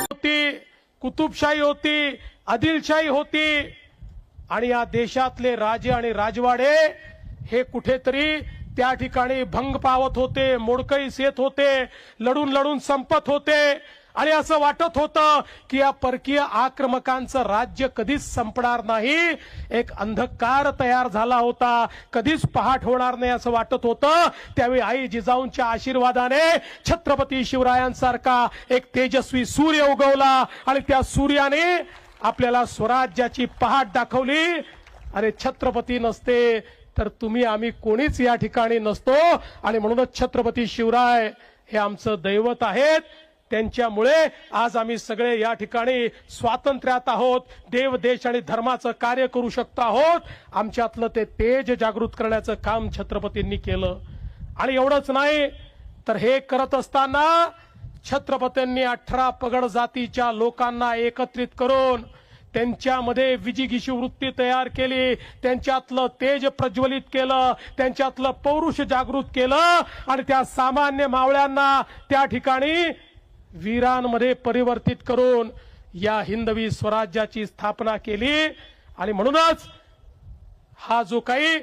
होती कुतुबशाही होती आदिलशाही होती. आणि या देशातले राजे आणि राजवाडे हे कुठेतरी त्या ठिकाणी भंग पावत होते मोडकळीस येत होते लढून लढून संपत होते. आणि असं वाटत होतं की या परकीय आक्रमकांचं राज्य कधीच संपणार नाही. एक अंधकार तयार झाला होता. कधीच पहाट होणार नाही असं वाटत होतं. त्यावेळी आई जिजाऊंच्या आशीर्वादाने छत्रपती शिवरायांसारखा एक तेजस्वी सूर्य उगवला आणि त्या सूर्याने आपल्याला स्वराज्याची पहाट दाखवली. अरे छत्रपती नसते तर तुम्ही आम्ही कोणीच या ठिकाणी नसतो. आणि म्हणूनच छत्रपती शिवराय हे आमचं दैवत आहेत. त्यांच्यामुळे आज आम्ही सगळे या ठिकाणी स्वातंत्र्यात आहोत. देव देश आणि धर्माचं कार्य करू शकतो आहोत. आमच्यातलं ते तेज जागृत करण्याचं काम छत्रपतींनी केलं. आणि एवढंच नाही तर हे करत असताना छत्रपतींनी अठरा पगड जातीच्या लोकांना एकत्रित करून त्यांच्यामध्ये विजिगिशी वृत्ती तयार केली. त्यांच्यातलं तेज प्रज्वलित केलं. त्यांच्यातलं पौरुष जागृत केलं. आणि त्या सामान्य मावळ्यांना त्या ठिकाणी वीरांमध्ये परिवर्तित करून या हिंदवी स्वराज्याची स्थापना केली. आणि म्हणूनच हा जो काही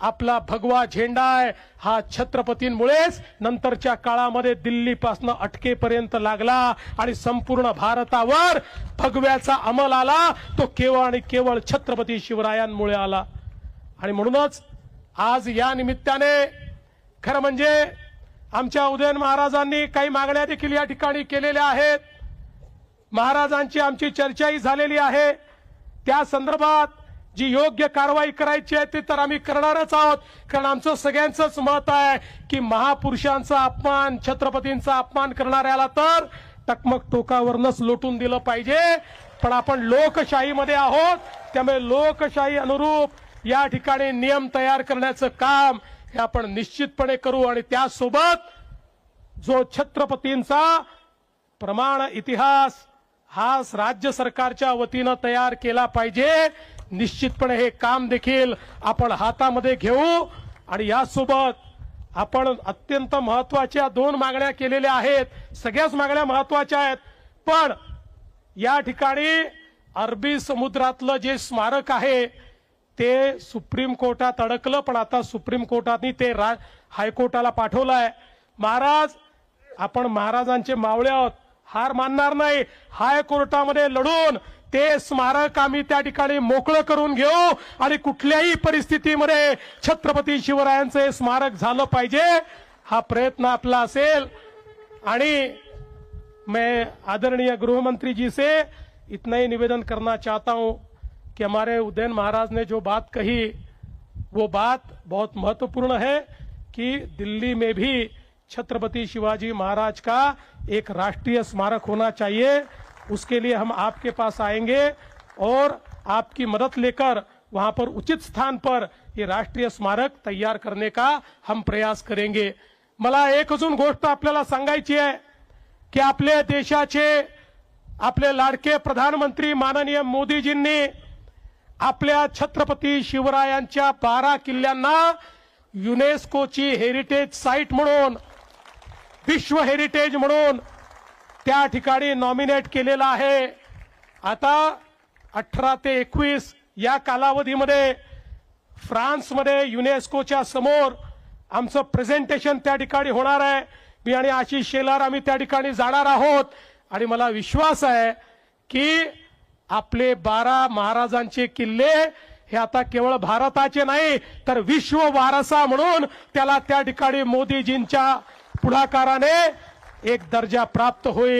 आपला भगवा झेंडा आहे हा छत्रपतींमुळेच नंतरच्या काळामध्ये दिल्लीपासून अटकेपर्यंत लागला आणि संपूर्ण भारतावर भगव्याचा अंमल आला. तो केवळ आणि केवळ छत्रपती शिवरायांमुळे आला. आणि म्हणूनच आज या निमित्ताने खरं म्हणजे आमच्या उदयन महाराजांनी काही मागण्या देखील या ठिकाणी केलेल्या आहेत. महाराजांची आमची चर्चाही झालेली आहे. त्या संदर्भात जी योग्य कारवाई करायची आहे ती तर आम्ही करणारच आहोत. कारण आमचं सगळ्यांचंच मत आहे की महापुरुषांचा अपमान छत्रपतींचा अपमान करणाऱ्याला तर टकमक टोकावरनच लोटून दिलं पाहिजे. पण आपण लोकशाहीमध्ये आहोत त्यामुळे लोकशाही अनुरूप या ठिकाणी नियम तयार करण्याचं काम हे आपण निश्चितपणे करू आणि त्यासोबत जो छत्रपतींचा प्रमाण इतिहास हा राज्य सरकारच्या वतीनं तयार केला पाहिजे निश्चितपणे हे काम देखील आपण हातामध्ये घेऊ आणि यासोबत आपण अत्यंत महत्त्वाच्या दोन मागण्या केलेल्या आहेत. सगळ्याच मागण्या महत्त्वाच्या आहेत. पण या ठिकाणी अरबी समुद्रातलं जे स्मारक आहे ते सुप्रीम कोर्टात अडकलं पण आता सुप्रीम कोर्टाने ते रा हायकोर्टाला पाठवलं आहे महाराज आपण महाराजांचे मावळे आहोत. हार मानणार नाही. हायकोर्टामध्ये लढून ते स्मारक आम्ही त्या ठिकाणी मोकळं करून घेऊ आणि कुठल्याही परिस्थितीमध्ये छत्रपती शिवरायांचं हे स्मारक झालं पाहिजे हा प्रयत्न आपला असेल. आणि मैं आदरणीय गृहमंत्री जी से इतना ही निवेदन करना चाहता हूं. कि हमारे उदयन महाराज ने जो बात कही, वो बात बहुत महत्वपूर्ण है कि दिल्ली में भी छत्रपति शिवाजी महाराज का एक राष्ट्रीय स्मारक होना चाहिए। उसके लिए हम आपके पास आएँगे और आपकी मदद लेकर वहाँ पर उचित स्थान पर ये राष्ट्रीय स्मारक तैयार करने का हम प्रयास करेंगे। मला एक अजून गोष्ट आपल्याला सांगायची आहे की आपल्या देशाचे आपले लाडके प्रधानमंत्री माननीय मोदीजींनी आपल्या छत्रपती शिवरायांच्या बारा किल्ल्यांना युनेस्कोची हेरिटेज साईट म्हणून विश्व हेरिटेज म्हणून त्या ठिकाणी नॉमिनेट केलेलं आहे. आता अठरा ते एकवीस या कालावधीमध्ये फ्रान्समध्ये युनेस्कोच्या समोर आमचं प्रेझेंटेशन त्या ठिकाणी होणार आहे. मी आणि आशिष शेलार आम्ही त्या ठिकाणी जाणार आहोत. आणि मला विश्वास आहे की आपले बारा महाराजांचे किल्ले हे आता केवळ भारताचे नाही तर विश्व वारसा म्हणून त्याला त्या ठिकाणी मोदीजींच्या पुढाकाराने एक दर्जा प्राप्त होईल.